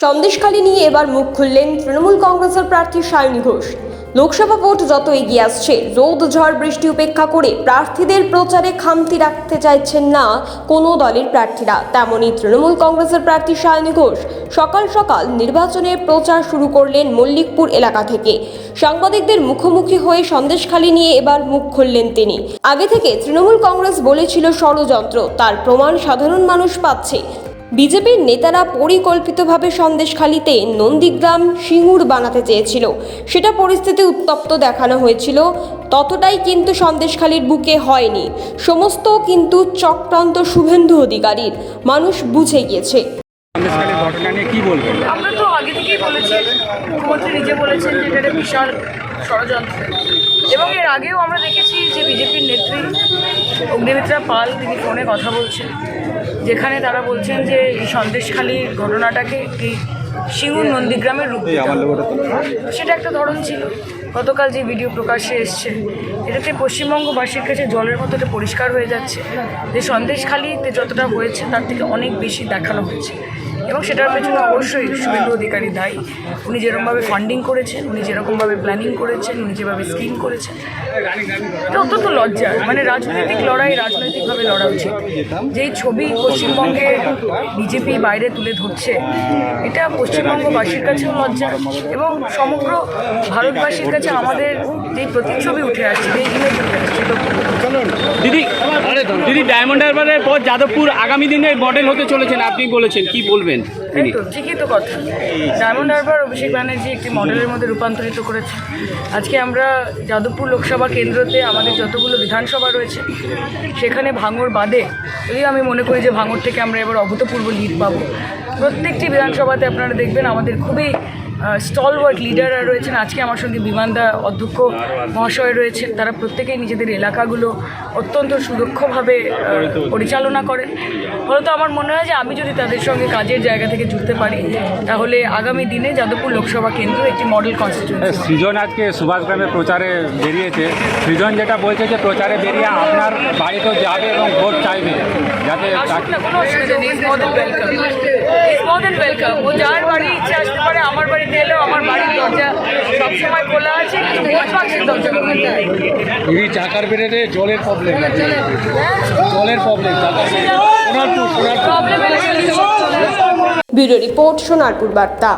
সন্দেশখালী নিয়ে এবার মুখ খুললেন তৃণমূল কংগ্রেসের প্রার্থী সায়নী ঘোষ। লোকসভা ভোট যত এগিয়ে আসছে, রোদ ঝড় বৃষ্টি উপেক্ষা করে প্রার্থীদের প্রচারে খামতি রাখতে চাইছেন না কোনো দলের প্রার্থীরা, তেমনই তৃণমূল কংগ্রেসের প্রার্থী সায়নী ঘোষ। সকাল সকাল নির্বাচনের প্রচার শুরু করলেন মল্লিকপুর এলাকা থেকে। সাংবাদিকদের মুখোমুখি হয়ে সন্দেশখালী নিয়ে এবার মুখ খুললেন তিনি। আগে থেকে তৃণমূল কংগ্রেস বলেছিল ষড়যন্ত্র, তার প্রমাণ সাধারণ মানুষ পাচ্ছে। বিজেপির নেতারা পরিকল্পিতভাবে সন্দেশখালিতে নন্দীগ্রাম সিঙ্গুর বানাতে চেয়েছিল। সেটা পরিস্থিতি উত্তপ্ত দেখানো হয়েছিল। ততটাই কিন্তু সন্দেশখালির বুকে হয়নি। সমস্ত কিন্তু চক্রান্ত শুভেন্দু অধিকারীর। মানুষ বুঝে গিয়েছে। ঘটনা নিয়ে কি বলবেন? আমরা তো আগে থেকেই বলেছি মুখ্যমন্ত্রী নিজে বলেছেন যে এটা একটা বিশাল ষড়যন্ত্র। এবং এর আগেও আমরা দেখেছি যে বিজেপির নেত্রী অগ্নিমিত্রা পাল তিনি ফোনে কথা বলছেন যেখানে তারা বলছেন যে এই সন্দেশখালীর ঘটনাটাকে একটি সিঙ্গুর নন্দীগ্রামের রূপ সেটা একটা ধরন ছিল। গতকাল যে ভিডিও প্রকাশ্যে এসছে এটাতে পশ্চিমবঙ্গবাসীর কাছে জলের মতো এটা পরিষ্কার হয়ে যাচ্ছে। যে সন্দেশখালীতে যতটা হয়েছে তার থেকে অনেক বেশি দেখানো হয়েছে। এবং সেটার পেছনে অবশ্যই শুভেন্দু অধিকারী দায়ী। উনি যেরকমভাবে ফান্ডিং করেছেন, উনি যেরকমভাবে প্ল্যানিং করেছেন, উনি যেভাবে স্কিম করেছেন। এটা অত্যন্ত লজ্জার। মানে রাজনৈতিক লড়াই রাজনৈতিকভাবে লড়া উচিত। যেই ছবি পশ্চিমবঙ্গে বিজেপি বাইরে তুলে ধরছে, এটা পশ্চিমবঙ্গবাসীর কাছেও লজ্জা এবং সমগ্র ভারতবাসীর কাছে আমাদের যেই প্রতিচ্ছবি উঠে আসছে, যে ইমেজ উঠে আসছে দিদি দিদি ডায়মন্ড হারবারের পর যাদবপুর আগামী দিনে মডেল হতে চলেছেন, আপনি বলেছেন, কি বলবেন ঠিকই তো কথা। ডায়মন্ড হারবার অভিষেক ব্যানার্জি একটি মডেলের মধ্যে রূপান্তরিত করেছে। আজকে আমরা যাদবপুর লোকসভা কেন্দ্রতে আমাদের যতগুলো বিধানসভা রয়েছে, সেখানে ভাঙর বাদে, যদি আমি মনে করি যে ভাঙর থেকে আমরা এবার অভূতপূর্ব লিড পাবো। প্রত্যেকটি বিধানসভাতে আপনারা দেখবেন আমাদের খুবই স্টলওয়ার্ড লিডাররা রয়েছেন। আজকে আমার সঙ্গে বিমানদা অধ্যক্ষ মহাশয় রয়েছেন। তারা প্রত্যেকেই নিজেদের এলাকাগুলো অত্যন্ত সুদক্ষভাবে পরিচালনা করেন। ফলত আমার মনে হয় যে আমি যদি তাদের সঙ্গে কাজের জায়গা থেকে জুড়তে পারি তাহলে আগামী দিনে যাদবপুর লোকসভা কেন্দ্র একটি মডেল কনস্টিটিউন্সি সৃজন আজকে সুভাষগ্রামে প্রচারে বেরিয়েছে। সৃজন যেটা বলছে যে প্রচারে বেরিয়ে আপনার বাড়িতেও যাবে এবং ভোট চাইবে। যাতে কোনো অসুবিধা নেই। Is more than welcome is more than welcome ও যার বাড়ি ইচ্ছে দিদি চাকার বেড়ে জলের প্রবলেম জলের problem Sonarpur Sonarpur. Bureau report Sonarpur বার্তা।